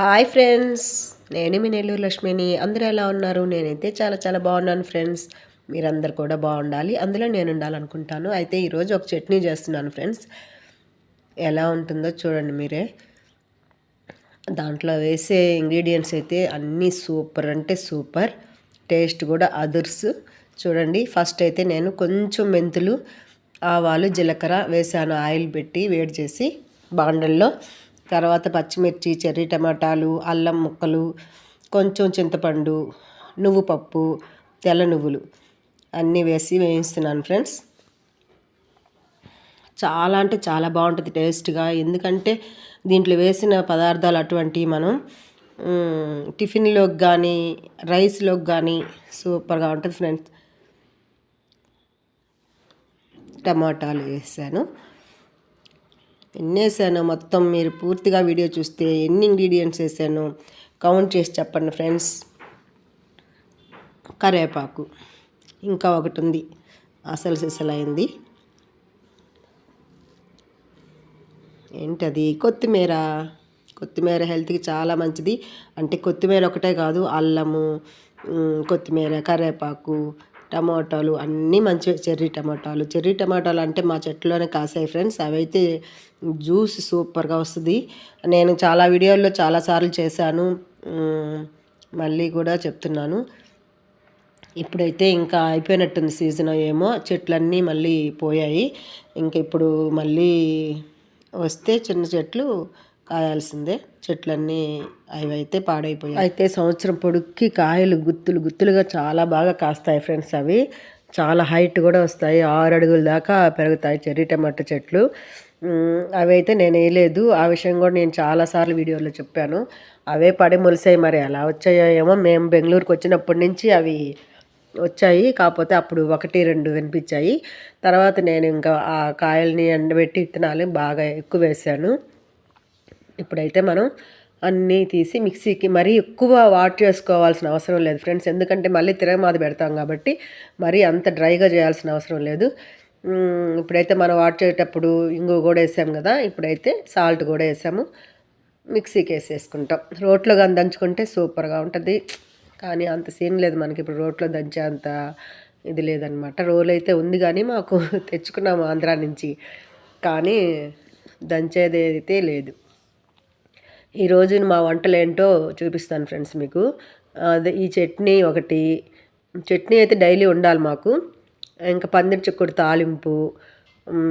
Hi friends నేను మీ నెల్లూరు లక్ష్మిని. అందరూ ఎలా ఉన్నారు? నేనైతే చాలా చాలా బాగున్నాను ఫ్రెండ్స్. మీరందరు కూడా బాగుండాలి. అందులో నేను ఉండాలనుకుంటాను. అయితే ఈరోజు ఒక చట్నీ చేస్తున్నాను ఫ్రెండ్స్. ఎలా ఉంటుందో చూడండి మీరే. దాంట్లో వేసే ఇంగ్రీడియంట్స్ అయితే అన్నీ సూపర్ అంటే సూపర్. టేస్ట్ కూడా అదర్స్. చూడండి ఫస్ట్ అయితే నేను కొంచెం మెంతులు ఆవాలు జీలకర్ర వేసాను. ఆయిల్ పెట్టి వేడి చేసి బాండల్లో తర్వాత పచ్చిమిర్చి చెర్రీ టమాటాలు అల్లం ముక్కలు కొంచెం చింతపండు నువ్వు పప్పు తెల్ల నువ్వులు అన్నీ వేసి వేయిస్తున్నాను ఫ్రెండ్స్. చాలా అంటే చాలా బాగుంటుంది టేస్ట్గా. ఎందుకంటే దీంట్లో వేసిన పదార్థాలు అటువంటివి మనం టిఫిన్లోకి కానీ రైస్లోకి కానీ సూపర్గా ఉంటుంది ఫ్రెండ్స్. టమాటాలు వేసాను. ఎన్ని మొత్తం మీరు పూర్తిగా వీడియో చూస్తే ఎన్ని ఇంగ్రీడియంట్స్ వేసాను? కౌంట్ చేసి చెప్పండి ఫ్రెండ్స్ కరేపాకు ఇంకా ఒకటి ఉంది. అసలు సిసలైంది. ఏంటది? కొత్తిమీర. కొత్తిమీర హెల్త్కి చాలా మంచిది. అంటే కొత్తిమీర ఒకటే కాదు అల్లము కొత్తిమీర కరివేపాకు టమాటాలు అన్నీ మంచి చెర్రీ టమాటాలు. చెర్రీ టమాటాలు అంటే మా చెట్లోనే కాసాయి ఫ్రెండ్స్. అవైతే జ్యూస్ సూపర్గా వస్తుంది. నేను చాలా వీడియోల్లో చాలాసార్లు చేశాను. మళ్ళీ కూడా చెప్తున్నాను. ఇప్పుడైతే ఇంకా అయిపోయినట్టుంది సీజన్ ఏమో. చెట్లన్నీ మళ్ళీ పోయాయి. ఇంక ఇప్పుడు మళ్ళీ వస్తే చిన్న చెట్లు కాయాల్సిందే. చెట్లన్నీ అవి అయితే పాడైపోయాయి. అయితే సంవత్సరం పొడుక్కి కాయలు గుత్తులు గుత్తులుగా చాలా బాగా కాస్తాయి ఫ్రెండ్స్ అవి. చాలా హైట్ కూడా వస్తాయి. ఆరు అడుగుల దాకా పెరుగుతాయి చెర్రీ టమాటా చెట్లు. అవి అయితే నేను వేయలేదు. ఆ విషయం కూడా నేను చాలాసార్లు వీడియోలో చెప్పాను. అవే పడి మొలిసాయి మరి. అలా వచ్చాయో ఏమో మేము బెంగళూరుకి వచ్చినప్పటి నుంచి అవి వచ్చాయి. కాకపోతే అప్పుడు ఒకటి రెండు కనిపించాయి తర్వాత నేను ఇంకా ఆ కాయల్ని ఎండబెట్టి విత్తనాలు బాగా ఎక్కువ వేసాను. ఇప్పుడైతే మనం అన్నీ తీసి మిక్సీకి మరీ ఎక్కువ వాట్ చేసుకోవాల్సిన అవసరం లేదు ఫ్రెండ్స్. ఎందుకంటే మళ్ళీ తిరగమాది పెడతాం కాబట్టి మరీ అంత డ్రైగా చేయాల్సిన అవసరం లేదు. ఇప్పుడైతే మనం వాట్ చేసేటప్పుడు ఇంగు కూడా వేసాం కదా ఇప్పుడైతే సాల్ట్ కూడా వేసాము. మిక్సీకి వేసేసుకుంటాం. రోట్లో కానీ దంచుకుంటే సూపర్గా ఉంటుంది. కానీ అంత సీన్ లేదు మనకి ఇప్పుడు రోట్లో దంచే అంత ఇది లేదనమాట. రోల్ అయితే ఉంది కానీ మాకు తెచ్చుకున్నాము ఆంధ్రా నుంచి. కానీ దంచేది అయితే లేదు. ఈరోజు మా వంటలు ఏంటో చూపిస్తాను ఫ్రెండ్స్ మీకు. అదే ఈ చట్నీ ఒకటి. చట్నీ అయితే డైలీ ఉండాలి మాకు. ఇంకా పందిరి చిక్కుడు తాలింపు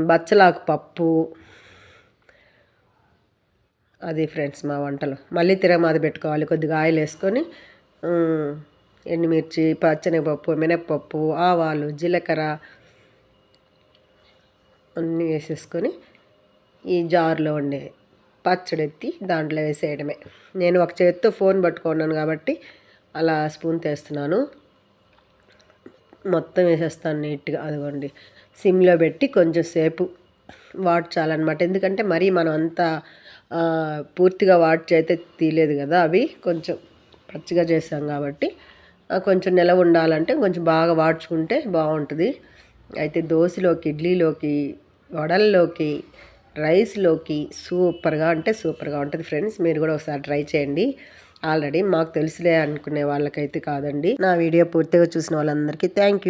బచ్చలాకు పప్పు. అది ఫ్రెండ్స్ మా వంటలు. మళ్ళీ తిరగమాది పెట్టుకోవాలి. కొద్దిగా ఆయిల్ వేసుకొని ఎండుమిర్చి పచ్చనిపప్పు మినప్పప్పు ఆవాలు జీలకర్ర అన్నీ వేసేసుకొని ఈ జార్లో ఉండే పచ్చడి ఎత్తి దాంట్లో వేసేయడమే. నేను ఒక చేత్తో ఫోన్ పట్టుకున్నాను కాబట్టి అలా స్పూన్ తీస్తున్నాను. మొత్తం వేసేస్తాను నీట్గా. అదిగోండి. సిమ్లో పెట్టి కొంచెం సేపు వాడ్చాలన్నమాట. ఎందుకంటే మరీ మనం అంతా పూర్తిగా వాడ్చి అయితే తీయలేదు కదా అవి. కొంచెం పచ్చిగా చేసాం కాబట్టి కొంచెం నిల ఉండాలంటే కొంచెం బాగా వాడ్చుకుంటే బాగుంటుంది. అయితే దోశలోకి ఇడ్లీలోకి వడల్లోకి రైస్లోకి సూపర్గా అంటే సూపర్గా ఉంటుంది ఫ్రెండ్స్. మీరు కూడా ఒకసారి ట్రై చేయండి. ఆల్రెడీ మాకు తెలుసులే అనుకునే వాళ్ళకైతే కాదండి. నా వీడియో పూర్తిగా చూసిన వాళ్ళందరికీ థ్యాంక్ యూ.